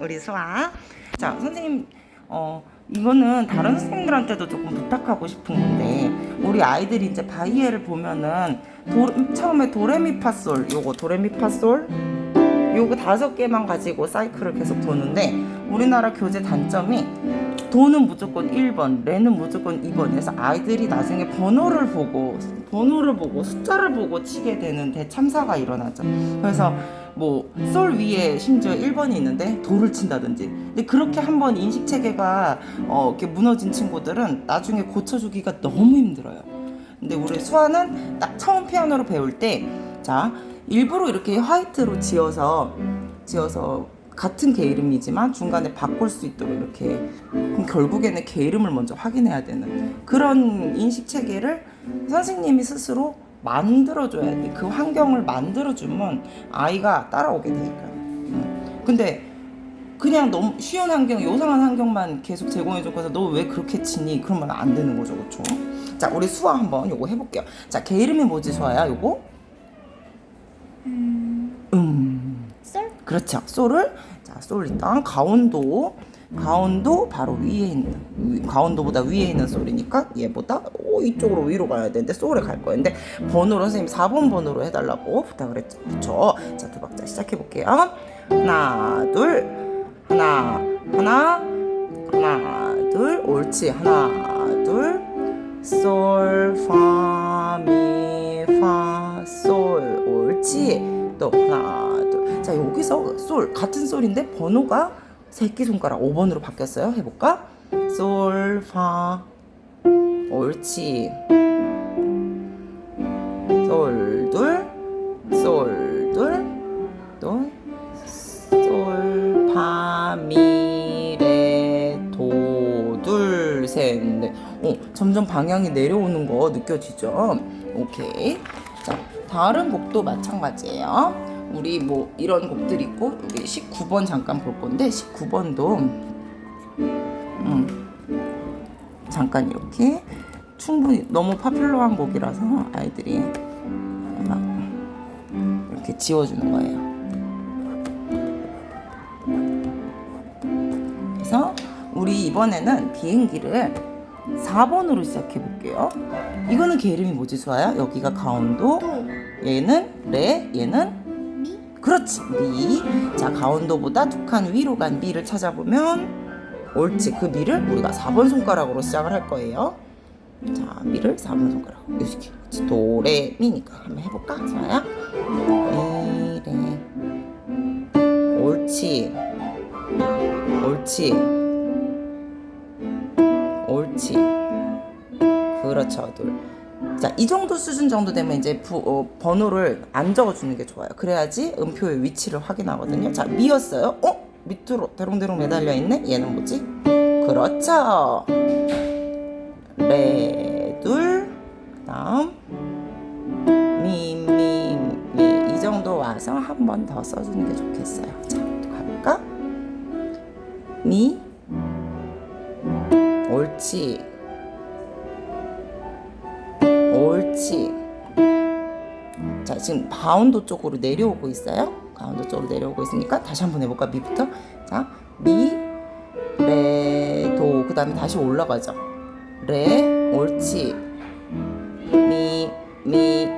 우리 수아. 자, 선생님, 어, 이거는 다른 선생님들한테도 조금 부탁하고 싶은 건데, 우리 아이들이 이제 바이에를 보면은, 도, 처음에 도레미파솔, 요거 도레미파솔, 요거 다섯 개만 가지고 사이클을 계속 도는데, 우리나라 교재 단점이, 도는 무조건 1번, 레는 무조건 2번이어서 아이들이 나중에 번호를 보고, 번호를 보고, 숫자를 보고 치게 되는 대참사가 일어나죠. 그래서 뭐, 솔 위에 심지어 1번이 있는데 도를 친다든지. 근데 그렇게 한번 인식 체계가 어, 이렇게 무너진 친구들은 나중에 고쳐주기가 너무 힘들어요. 근데 우리 수아는 딱 처음 피아노를 배울 때, 자, 일부러 이렇게 화이트로 지어서, 지어서 같은 개 이름이지만 중간에 바꿀 수 있도록 이렇게 그럼 결국에는 개 이름을 먼저 확인해야 되는 그런 인식 체계를 선생님이 스스로 만들어줘야 돼. 그 환경을 만들어주면 아이가 따라오게 되니까. 음. 근데 그냥 너무 쉬운 환경, 요상한 환경만 계속 제공해줘서 너 왜 그렇게 치니? 그러면 안 되는 거죠, 그렇죠? 자, 우리 수아 한번 요거 해볼게요. 자, 개 이름이 뭐지, 수아야? 요거? 음. 쏠? 그렇죠. 솔을 자, 솔 일단 가운도 가운도 바로 위에 있는 위- 가운도보다 위에 있는 솔이니까 얘보다 오, 이쪽으로 위로 가야 되는데 솔에 갈 거예요. 근데 번호로 선생님 4번 번호로 해달라고 부탁을 했죠. 그렇죠. 자, 두 박자 시작해 볼게요. 하나, 둘, 하나, 하나, 하나, 둘, 옳지. 하나, 둘, 솔, 파, 미, 파, 솔, 옳지. 또 하나, 둘. 자, 여기서 솔 같은 솔인데 번호가 새끼 손가락 5번으로 바뀌었어요. 해볼까? 솔, 파, 옳지. 솔, 둘, 솔, 둘, 또 솔, 파, 미, 레, 도, 둘, 셋, 넷. 어, 점점 방향이 내려오는 거 느껴지죠? 오케이. 자, 다른 곡도 마찬가지예요. 우리 뭐 이런 곡들 있고 우리 19번 잠깐 볼 건데 19번도 음, 잠깐 이렇게 충분히 너무 파퓰러한 곡이라서 아이들이 막 이렇게 지워주는 거예요. 그래서 우리 이번에는 비행기를 4번으로 시작해 볼게요. 이거는 개 이름이 뭐지, 수아야? 여기가 가운도, 도. 얘는 레, 얘는 미. 그렇지, 미. 자, 가운도보다 두 칸 위로 간 미를 찾아보면 옳지. 그 미를 우리가 4번 손가락으로 시작을 할 거예요. 자, 미를 4번 손가락. 이렇게. 그렇지. 도, 레, 미니까 한번 해볼까, 수아야? 미, 레. 옳지. 옳지. 옳지. 그렇죠, 둘. 자, 이 정도 수준 정도 되면 이제 부, 어, 번호를 안 적어주는 게 좋아요. 그래야지 음표의 위치를 확인하거든요. 자, 미였어요. 어? 밑으로 대롱대롱 매달려 있네? 얘는 뭐지? 그렇죠. 레, 둘, 그 다음, 미, 미, 미. 이 정도 와서 한 번 더 써주는 게 좋겠어요. 자, 또 가볼까? 미, 옳지. 옳지. 자, 지금 바운드 쪽으로 내려오고 있어요. 가운데 쪽으로 내려오고 있으니까 다시 한번 해볼까? 미부터. 자, 미, 레, 도. 그 다음에 다시 올라가죠. 레, 옳지. 미, 미,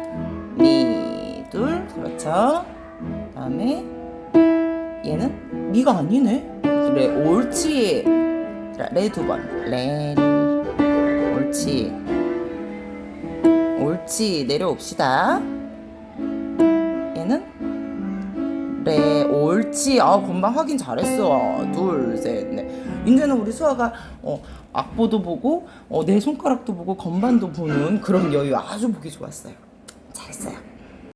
미, 둘. 그렇죠. 그 다음에 얘는 미가 아니네. 레, 옳지. 자, 레두 번. 레, 리. 옳지. 옳지. 내려옵시다. 얘는 레, 옳지. 아, 금방 확인 잘했어. 둘, 셋, 넷. 이제는 우리 수아가 어, 악보도 보고 어, 내 손가락도 보고 건반도 보는 그런 여유 아주 보기 좋았어요. 잘했어요.